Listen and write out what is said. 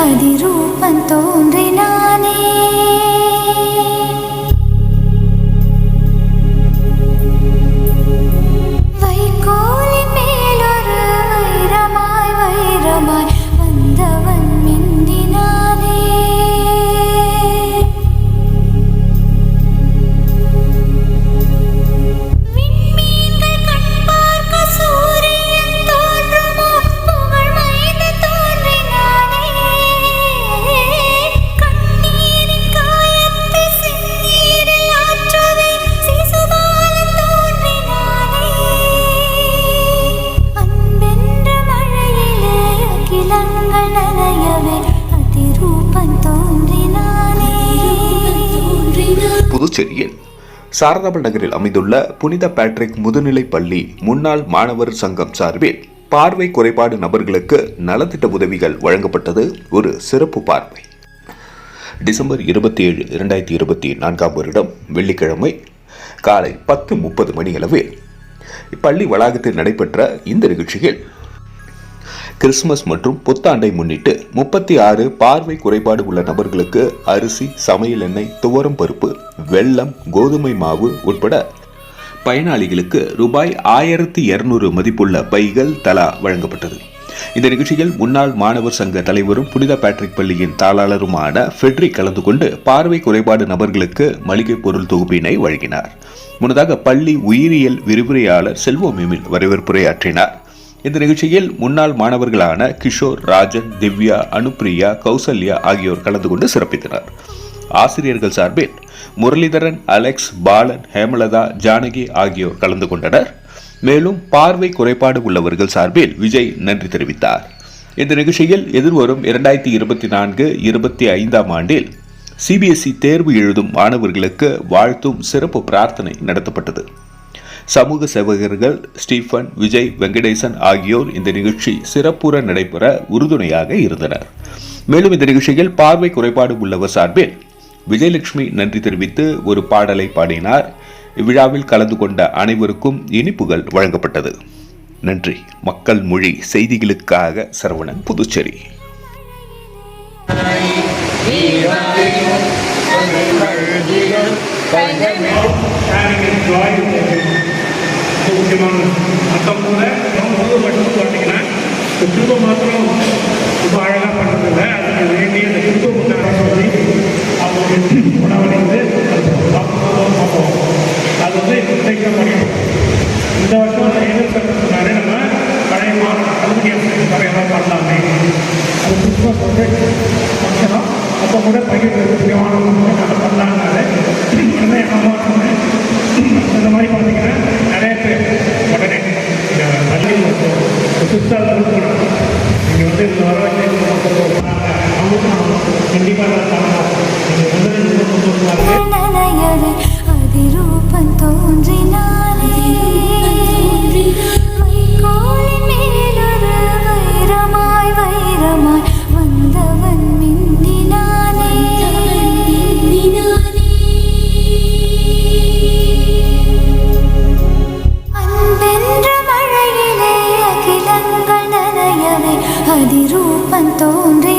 அதிரூபன் தோன்றினானே புதுச்சேரியில் சாரதாபல் நகரில் அமைந்துள்ள புனித பேட்ரிக் முதுநிலை பள்ளி முன்னாள் மாணவர் சங்கம் சார்பில் பார்வை குறைபாடு நபர்களுக்கு நலத்திட்ட உதவிகள் வழங்கப்பட்டது ஒரு சிறப்பு பார்வை. டிசம்பர் இருபத்தி ஏழு இரண்டாயிரத்தி இருபத்தி நான்காம் வருடம் வெள்ளிக்கிழமை காலை பத்து முப்பது மணியளவில் இப்பள்ளி வளாகத்தில் நடைபெற்ற இந்த நிகழ்ச்சியில் கிறிஸ்துமஸ் மற்றும் புத்தாண்டை முன்னிட்டு முப்பத்தி ஆறு பார்வை குறைபாடு உள்ள நபர்களுக்கு அரிசி சமையல் எண்ணெய் துவரம் பருப்பு வெல்லம் கோதுமை மாவு உட்பட பயனாளிகளுக்கு ரூபாய் ஆயிரத்தி இருநூறு மதிப்புள்ள பைகள் தலா வழங்கப்பட்டது. இந்த நிகழ்ச்சியில் முன்னாள் மாணவர் சங்க தலைவரும் புனித பேட்ரிக் பள்ளியின் தாளாளருமான ஃபெட்ரிக் கலந்து கொண்டு பார்வை குறைபாடு நபர்களுக்கு மளிகை பொருள் தொகுப்பினை வழங்கினார். முன்னதாக பள்ளி உயிரியல் விரிவுரையாளர் செல்வம் எமில் வரவேற்புரையாற்றினார். இந்த நிகழ்ச்சியில் முன்னாள் மாணவர்களான கிஷோர் ராஜன் திவ்யா அனுப்பிரியா கௌசல்யா ஆகியோர் கலந்து கொண்டு சிறப்பித்தனர். ஆசிரியர்கள் சார்பில் முரளிதரன் அலெக்ஸ் பாலன் ஹேமலதா ஜானகி ஆகியோர் கலந்து கொண்டனர். மேலும் பார்வை குறைபாடு உள்ளவர்கள் சார்பில் விஜய் நன்றி தெரிவித்தார். இந்த நிகழ்ச்சியில் எதிர்வரும் இரண்டாயிரத்தி இருபத்தி நான்கு இருபத்தி ஐந்தாம் ஆண்டில் சிபிஎஸ்இ தேர்வு எழுதும் மாணவர்களுக்கு வாழ்த்தும் சிறப்பு பிரார்த்தனை நடத்தப்பட்டது. சமூக சேவகர்கள் ஸ்டீஃபன் விஜய் வெங்கடேசன் ஆகியோர் இந்த நிகழ்ச்சி சிறப்புற நடைபெற உறுதுணையாக இருந்தனர். மேலும் இந்த நிகழ்ச்சியில் பார்வை குறைபாடு உள்ளவர் சார்பில் விஜயலட்சுமி நன்றி தெரிவித்து ஒரு பாடலை பாடினார். இவ்விழாவில் கலந்து கொண்ட அனைவருக்கும் இனிப்புகள் வழங்கப்பட்டது. நன்றி. மக்கள் மொழி செய்திகளுக்காக சரவணன் புதுச்சேரி. Thank you. முக்கியமான மொத்தம் கூட மட்டும் பார்த்தீங்கன்னா இந்த திரும்ப மாத்திரம் அப்பன் தோன்றி